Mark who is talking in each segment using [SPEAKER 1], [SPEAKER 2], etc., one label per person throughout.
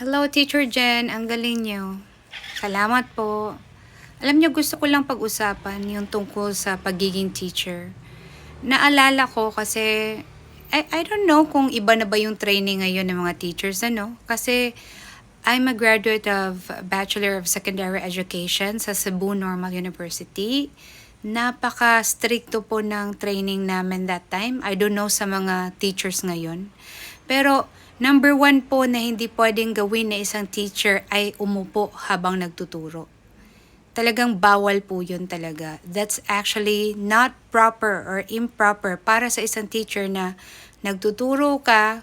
[SPEAKER 1] Hello, Teacher Jen. Ang galing niyo. Salamat po. Alam niyo, gusto ko lang pag-usapan yung tungkol sa pagiging teacher. Naalala ko kasi, I, I don't know kung iba na ba yung training ngayon ng mga teachers, ano? Kasi, I'm a graduate of Bachelor of Secondary Education sa Cebu Normal University. Napaka-stricto po ng training namin that time. I don't know sa mga teachers ngayon. Pero number one po na hindi pwedeng gawin na isang teacher ay umupo habang nagtuturo. Talagang bawal po yun talaga. That's actually not proper or improper para sa isang teacher na nagtuturo ka,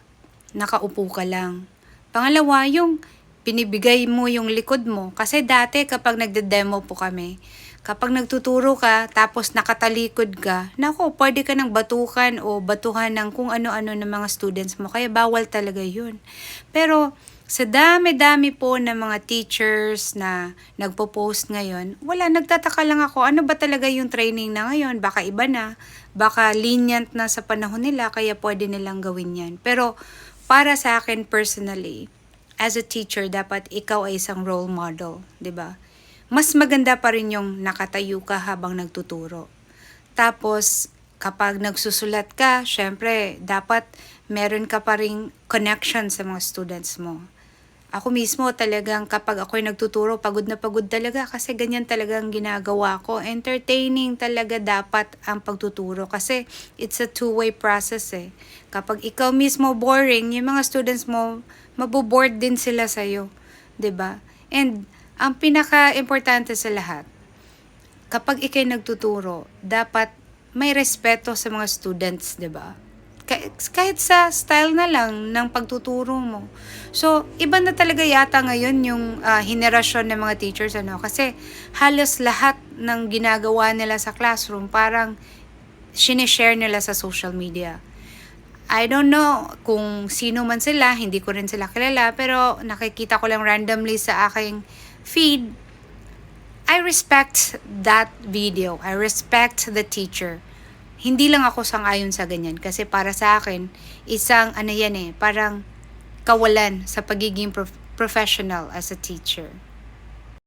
[SPEAKER 1] nakaupo ka lang. Pangalawa, yung pinibigay mo yung likod mo. Kasi dati kapag nagde-demo po kami, kapag nagtuturo ka tapos nakatalikod ka, nako, pwede ka ng batukan o batuhan ng kung ano-ano ng mga students mo. Kaya bawal talaga yun. Pero sa dami-dami po ng mga teachers na nagpo-post ngayon, wala, nagtataka lang ako, ano ba talaga yung training na ngayon? Baka iba na, baka lenient na sa panahon nila, kaya pwede nilang gawin yan. Pero para sa akin personally, as a teacher, dapat ikaw ay isang role model, di ba? Mas maganda pa rin yung nakatayo ka habang nagtuturo. Tapos, kapag nagsusulat ka, syempre, dapat meron ka pa rin connection sa mga students mo. Ako mismo talagang kapag ako'y nagtuturo, pagod na pagod talaga kasi ganyan talagang ginagawa ko. Entertaining talaga dapat ang pagtuturo kasi it's a two-way process eh. Kapag ikaw mismo boring, yung mga students mo, maboboard din sila sa'yo. ba? And ang pinaka-importante sa lahat, kapag ikay nagtuturo, dapat may respeto sa mga students, 'di ba? Kahit, sa style na lang ng pagtuturo mo. So, iba na talaga yata ngayon yung ah, henerasyon ng mga teachers ano kasi halos lahat ng ginagawa nila sa classroom parang sinishare nila sa social media. I don't know kung sino man sila, hindi ko rin sila kilala, pero nakikita ko lang randomly sa aking feed. I respect that video. I respect the teacher. Hindi lang ako sang-ayon sa ganyan kasi para sa akin, isang ano yan eh, parang kawalan sa pagiging prof- professional as a teacher.